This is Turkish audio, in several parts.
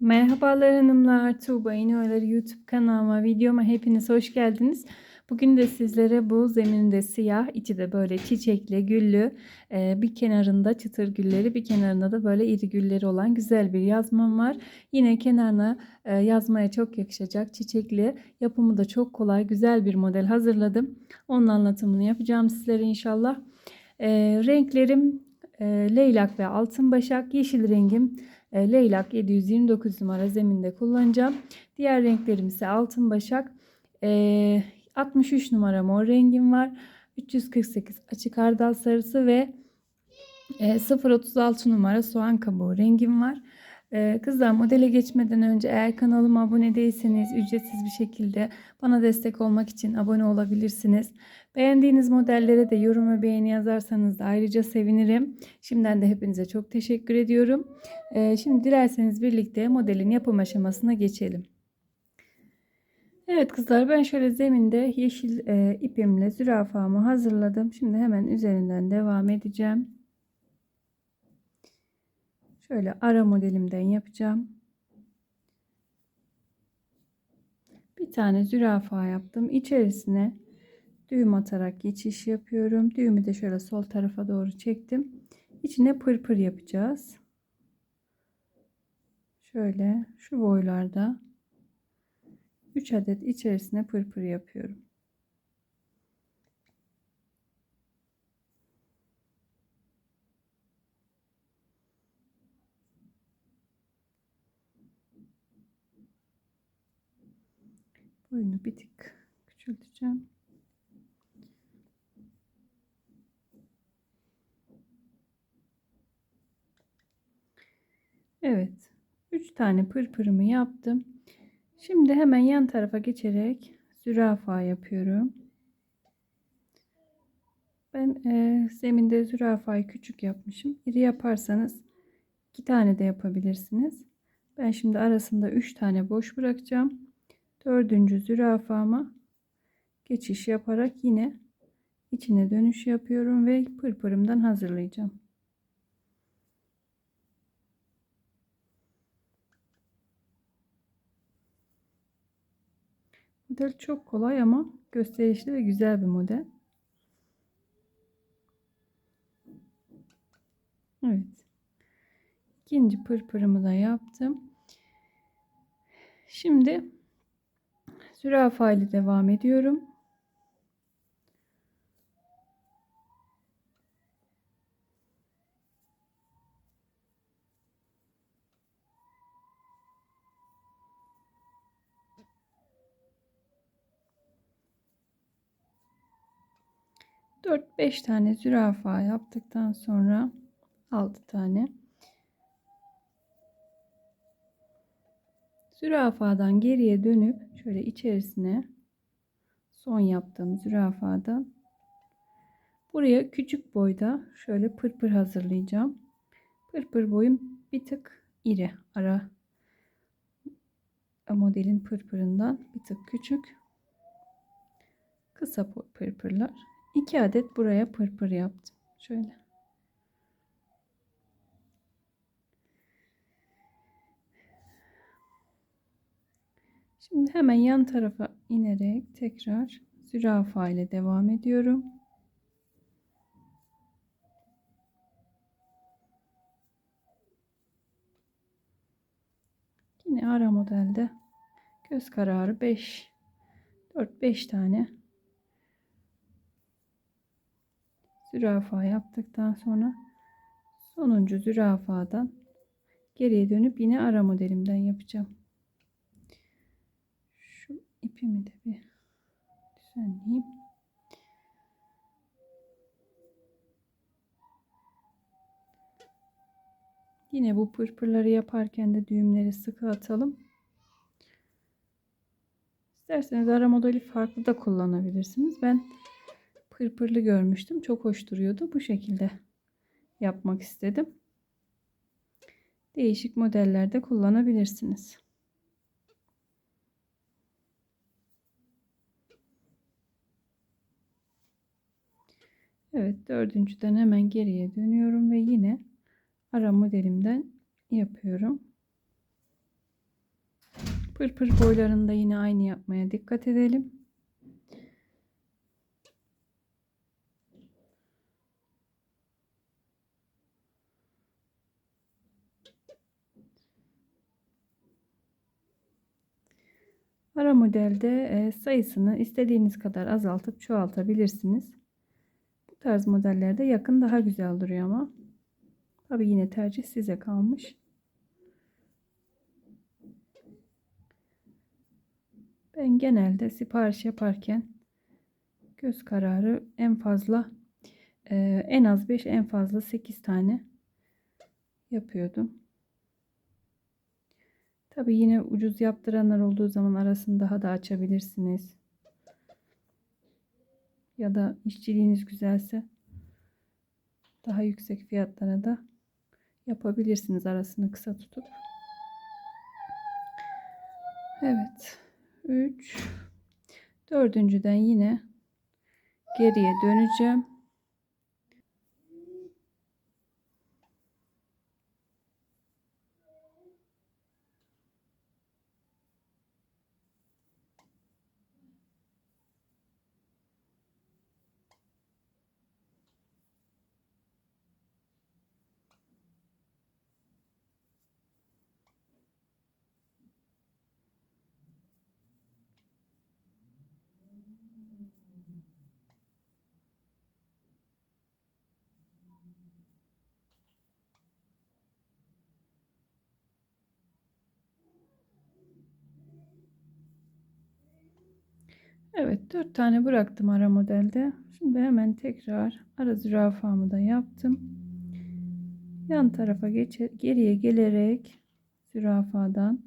Merhabalar hanımlar, Tuğba İnoğları YouTube kanalıma, videoma hepiniz hoş geldiniz. Bugün de sizlere bu zeminde siyah, içi de böyle çiçekli, güllü, e, bir kenarında çıtır gülleri, bir kenarında da böyle iri gülleri olan güzel bir yazmam var. Yine kenarına e, yazmaya çok yakışacak çiçekli, yapımı da çok kolay, güzel bir model hazırladım. Onun anlatımını yapacağım sizlere inşallah. E, renklerim leylak ve altın başak, yeşil rengim leylak 729 numara zeminde kullanacağım. Diğer renklerim ise altın başak. E, 63 numara mor rengim var. 348 açık hardal sarısı ve e, 036 numara soğan kabuğu rengim var. Ee, kızlar modele geçmeden önce eğer kanalıma abone değilseniz ücretsiz bir şekilde bana destek olmak için abone olabilirsiniz. Beğendiğiniz modellere de yorum ve beğeni yazarsanız da ayrıca sevinirim. Şimdiden de hepinize çok teşekkür ediyorum. Ee, şimdi dilerseniz birlikte modelin yapım aşamasına geçelim. Evet kızlar ben şöyle zeminde yeşil e, ipimle zürafamı hazırladım. Şimdi hemen üzerinden devam edeceğim. Şöyle ara modelimden yapacağım. Bir tane zürafa yaptım. İçerisine düğüm atarak geçiş yapıyorum. Düğümü de şöyle sol tarafa doğru çektim. İçine pırpır yapacağız. Şöyle şu boylarda 3 adet içerisine pırpır yapıyorum. Boyunu bir tık küçülteceğim. Evet. 3 tane pırpırımı yaptım. Şimdi hemen yan tarafa geçerek zürafa yapıyorum. Ben e, zeminde zürafayı küçük yapmışım. İri yaparsanız iki tane de yapabilirsiniz. Ben şimdi arasında 3 tane boş bırakacağım. Dördüncü zürafama geçiş yaparak yine içine dönüş yapıyorum ve pırpırımdan hazırlayacağım. Model çok kolay ama gösterişli ve güzel bir model. Evet. İkinci pırpırımı da yaptım. Şimdi zürafa ile devam ediyorum. Dört beş tane zürafa yaptıktan sonra altı tane Zürafadan geriye dönüp şöyle içerisine son yaptığım zürafadan buraya küçük boyda şöyle pırpır hazırlayacağım. Pırpır boyum bir tık iri. Ara modelin pırpırından bir tık küçük. Kısa pırpırlar. 2 adet buraya pırpır yaptım. Şöyle. Şimdi hemen yan tarafa inerek tekrar zürafa ile devam ediyorum. Yine ara modelde göz kararı 5 4 5 tane zürafa yaptıktan sonra sonuncu zürafadan geriye dönüp yine ara modelimden yapacağım ipimi de bir düzenleyeyim. Yine bu pırpırları yaparken de düğümleri sıkı atalım. İsterseniz ara modeli farklı da kullanabilirsiniz. Ben pırpırlı görmüştüm. Çok hoş duruyordu. Bu şekilde yapmak istedim. Değişik modellerde kullanabilirsiniz. Evet dördüncüden hemen geriye dönüyorum ve yine ara modelimden yapıyorum. Pırpır boylarında yine aynı yapmaya dikkat edelim. Ara modelde e, sayısını istediğiniz kadar azaltıp çoğaltabilirsiniz. Tarz modellerde yakın daha güzel duruyor ama. Tabi yine tercih size kalmış. Ben genelde sipariş yaparken göz kararı en fazla e, en az 5 en fazla 8 tane yapıyordum. Tabi yine ucuz yaptıranlar olduğu zaman arasını daha da açabilirsiniz. Ya da işçiliğiniz güzelse daha yüksek fiyatlara da yapabilirsiniz arasını kısa tutup. Evet. 3 dördüncüden yine geriye döneceğim. Evet 4 tane bıraktım ara modelde. Şimdi hemen tekrar ara zürafamı da yaptım. Yan tarafa geçe, geriye gelerek zürafadan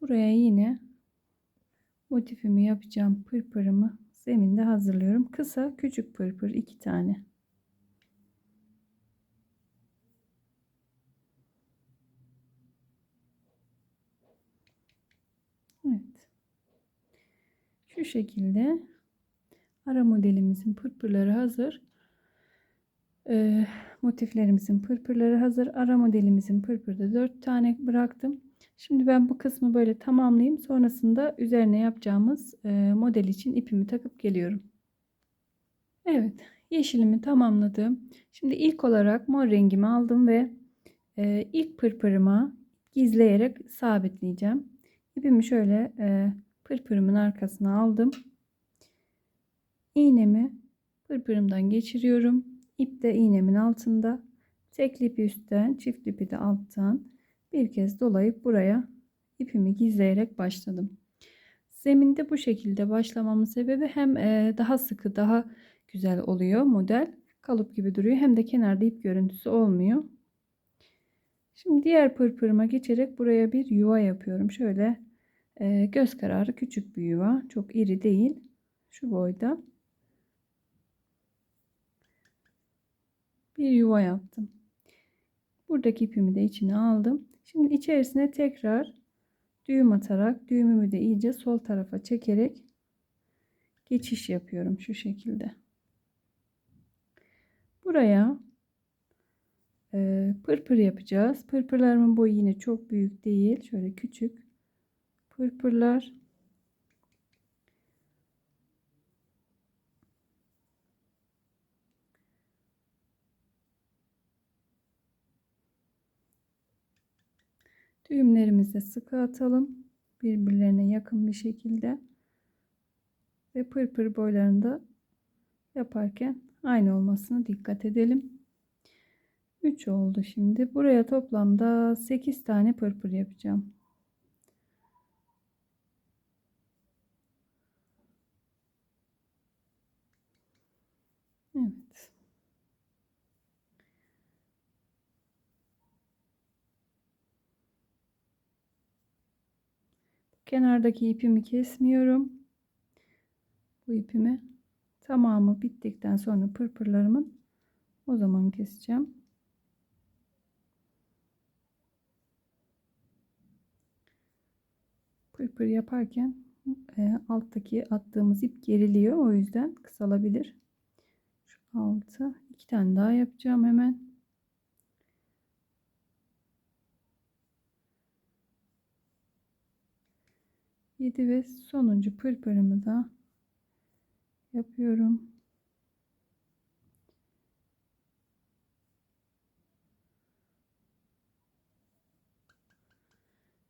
buraya yine motifimi yapacağım pırpırımı zeminde hazırlıyorum. Kısa küçük pırpır iki tane. Şu şekilde ara modelimizin pırpırları hazır. Ee, motiflerimizin pırpırları hazır. Ara modelimizin pırpırda 4 tane bıraktım. Şimdi ben bu kısmı böyle tamamlayayım. Sonrasında üzerine yapacağımız e, model için ipimi takıp geliyorum. Evet yeşilimi tamamladım. Şimdi ilk olarak mor rengimi aldım ve e, ilk pırpırıma gizleyerek sabitleyeceğim. İpimi şöyle e, pırpırımın arkasına aldım. İğnemi pırpırımdan geçiriyorum. İp de iğnemin altında. Tek ipi üstten, çift ipi de alttan bir kez dolayıp buraya ipimi gizleyerek başladım. Zeminde bu şekilde başlamamın sebebi hem e, daha sıkı, daha güzel oluyor model. Kalıp gibi duruyor. Hem de kenarda ip görüntüsü olmuyor. Şimdi diğer pırpırıma geçerek buraya bir yuva yapıyorum. Şöyle e, göz kararı küçük bir yuva. Çok iri değil. Şu boyda. Bir yuva yaptım. Buradaki ipimi de içine aldım. Şimdi içerisine tekrar düğüm atarak düğümümü de iyice sol tarafa çekerek geçiş yapıyorum şu şekilde. Buraya e, pırpır yapacağız. Pırpırlarımın boyu yine çok büyük değil. Şöyle küçük pırpırlar. Düğümlerimizi sıkı atalım. Birbirlerine yakın bir şekilde. Ve pırpır boylarında yaparken aynı olmasına dikkat edelim. 3 oldu şimdi. Buraya toplamda 8 tane pırpır yapacağım Evet. Kenardaki ipimi kesmiyorum. Bu ipimi tamamı bittikten sonra pırpırlarımın o zaman keseceğim. Pırpır yaparken e, alttaki attığımız ip geriliyor. O yüzden kısalabilir. 6 2 tane daha yapacağım hemen 7 ve sonuncu pırpırımı da yapıyorum.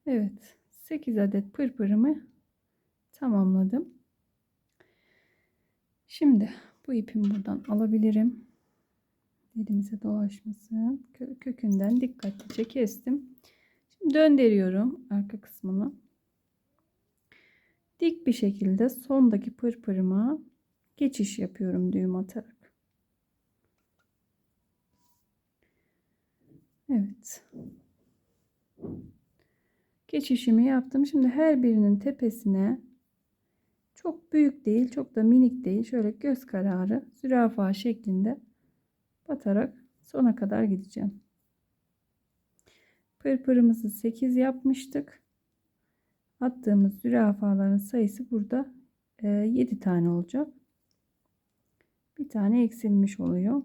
Evet 8 adet pırpırımı tamamladım. Şimdi bu ipimi buradan alabilirim. Elimize dolaşmasın. Kökünden dikkatlice kestim. Şimdi döndürüyorum arka kısmını. Dik bir şekilde sondaki pırpırıma geçiş yapıyorum düğüm atarak. Evet. Geçişimi yaptım. Şimdi her birinin tepesine çok büyük değil, çok da minik değil. Şöyle göz kararı zürafa şeklinde batarak sona kadar gideceğim. Pırpırımızı 8 yapmıştık. Attığımız zürafaların sayısı burada 7 e, tane olacak. Bir tane eksilmiş oluyor.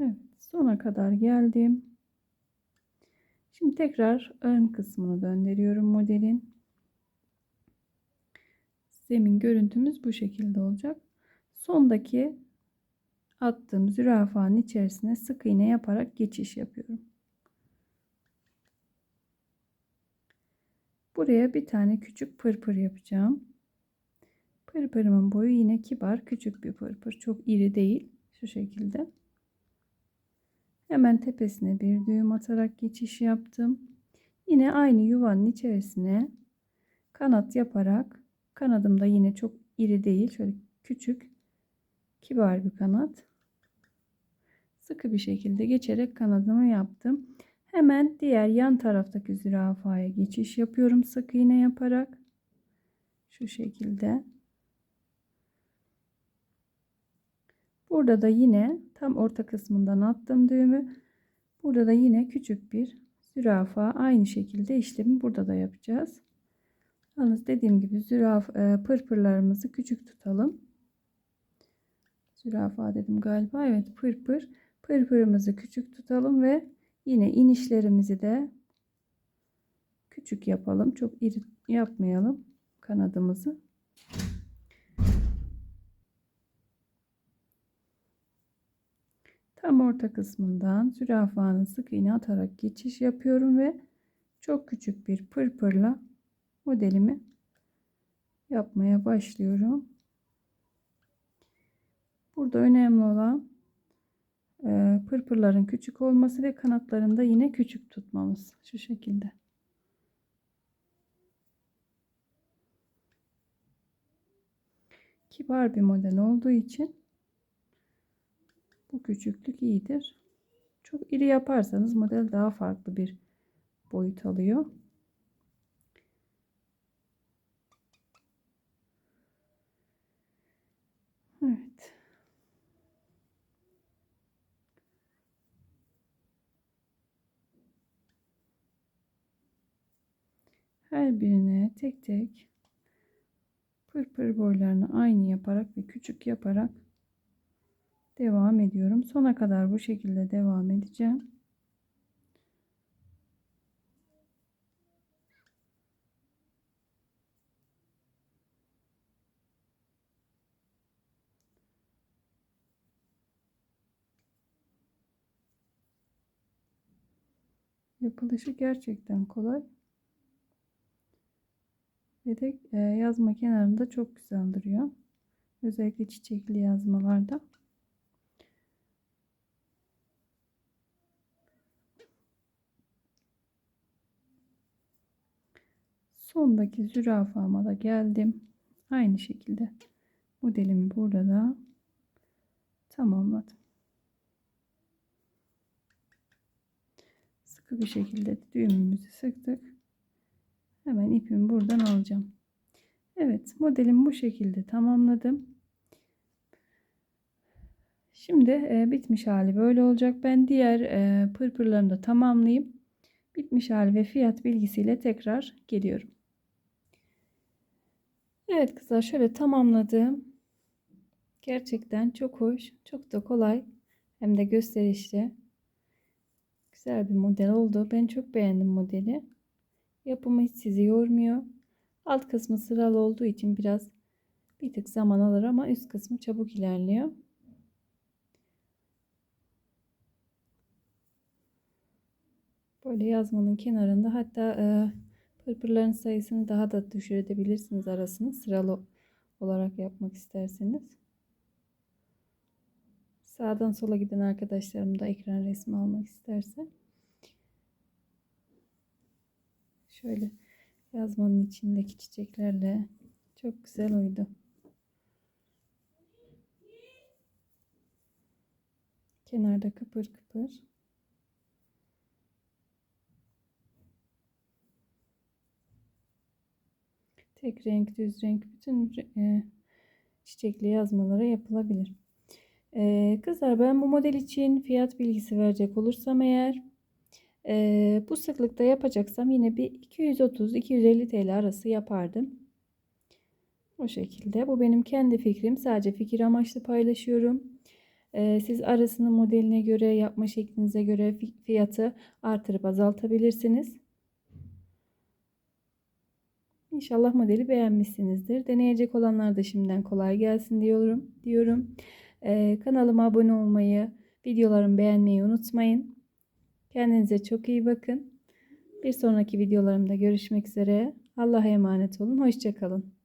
Evet, sona kadar geldim. Şimdi tekrar ön kısmını döndürüyorum modelin. Zemin görüntümüz bu şekilde olacak. Sondaki attığım zürafanın içerisine sık iğne yaparak geçiş yapıyorum. Buraya bir tane küçük pırpır yapacağım. Pırpırımın boyu yine kibar küçük bir pırpır. Çok iri değil. Şu şekilde. Hemen tepesine bir düğüm atarak geçiş yaptım. Yine aynı yuvanın içerisine kanat yaparak kanadım da yine çok iri değil. Şöyle küçük kibar bir kanat. Sıkı bir şekilde geçerek kanadımı yaptım. Hemen diğer yan taraftaki zürafaya geçiş yapıyorum sık iğne yaparak. Şu şekilde. Burada da yine tam orta kısmından attım düğümü. Burada da yine küçük bir zürafa aynı şekilde işlemi burada da yapacağız. Yalnız dediğim gibi zürafa e, pırpırlarımızı küçük tutalım. Zürafa dedim galiba. Evet pırpır. Pırpırımızı küçük tutalım ve yine inişlerimizi de küçük yapalım. Çok iri yapmayalım kanadımızı. Tam orta kısmından zürafanın sık iğne atarak geçiş yapıyorum ve çok küçük bir pırpırla modelimi yapmaya başlıyorum. Burada önemli olan e, pırpırların küçük olması ve kanatlarını da yine küçük tutmamız. Şu şekilde. Kibar bir model olduğu için bu küçüklük iyidir. Çok iri yaparsanız model daha farklı bir boyut alıyor. Evet. Her birine tek tek pırpır boylarını aynı yaparak ve küçük yaparak devam ediyorum. Sona kadar bu şekilde devam edeceğim. Yapılışı gerçekten kolay. Ve e, yazma kenarında çok güzel duruyor. Özellikle çiçekli yazmalarda. sondaki zürafama da geldim. Aynı şekilde modelimi burada da tamamladım. Sıkı bir şekilde düğümümüzü sıktık. Hemen ipimi buradan alacağım. Evet modelim bu şekilde tamamladım. Şimdi e, bitmiş hali böyle olacak. Ben diğer e, pırpırlarını da tamamlayayım. Bitmiş hali ve fiyat bilgisiyle tekrar geliyorum. Evet kızlar şöyle tamamladım. Gerçekten çok hoş, çok da kolay hem de gösterişli. Güzel bir model oldu. Ben çok beğendim modeli. Yapımı hiç sizi yormuyor. Alt kısmı sıralı olduğu için biraz bir tık zaman alır ama üst kısmı çabuk ilerliyor. Böyle yazmanın kenarında hatta e, pırpırların sayısını daha da düşürebilirsiniz arasını sıralı olarak yapmak isterseniz. Sağdan sola giden arkadaşlarım da ekran resmi almak isterse. Şöyle yazmanın içindeki çiçeklerle çok güzel uydu. Kenarda kıpır kıpır. Tek renk, düz renk, bütün e, çiçekli yazmalara yapılabilir. E, kızlar ben bu model için fiyat bilgisi verecek olursam eğer e, bu sıklıkta yapacaksam yine bir 230-250 TL arası yapardım. O şekilde. Bu benim kendi fikrim. Sadece fikir amaçlı paylaşıyorum. E, siz arasını modeline göre, yapma şeklinize göre fiyatı artırıp azaltabilirsiniz. İnşallah modeli beğenmişsinizdir. Deneyecek olanlar da şimdiden kolay gelsin diyorum. diyorum. Ee, kanalıma abone olmayı, videolarımı beğenmeyi unutmayın. Kendinize çok iyi bakın. Bir sonraki videolarımda görüşmek üzere. Allah'a emanet olun. Hoşçakalın.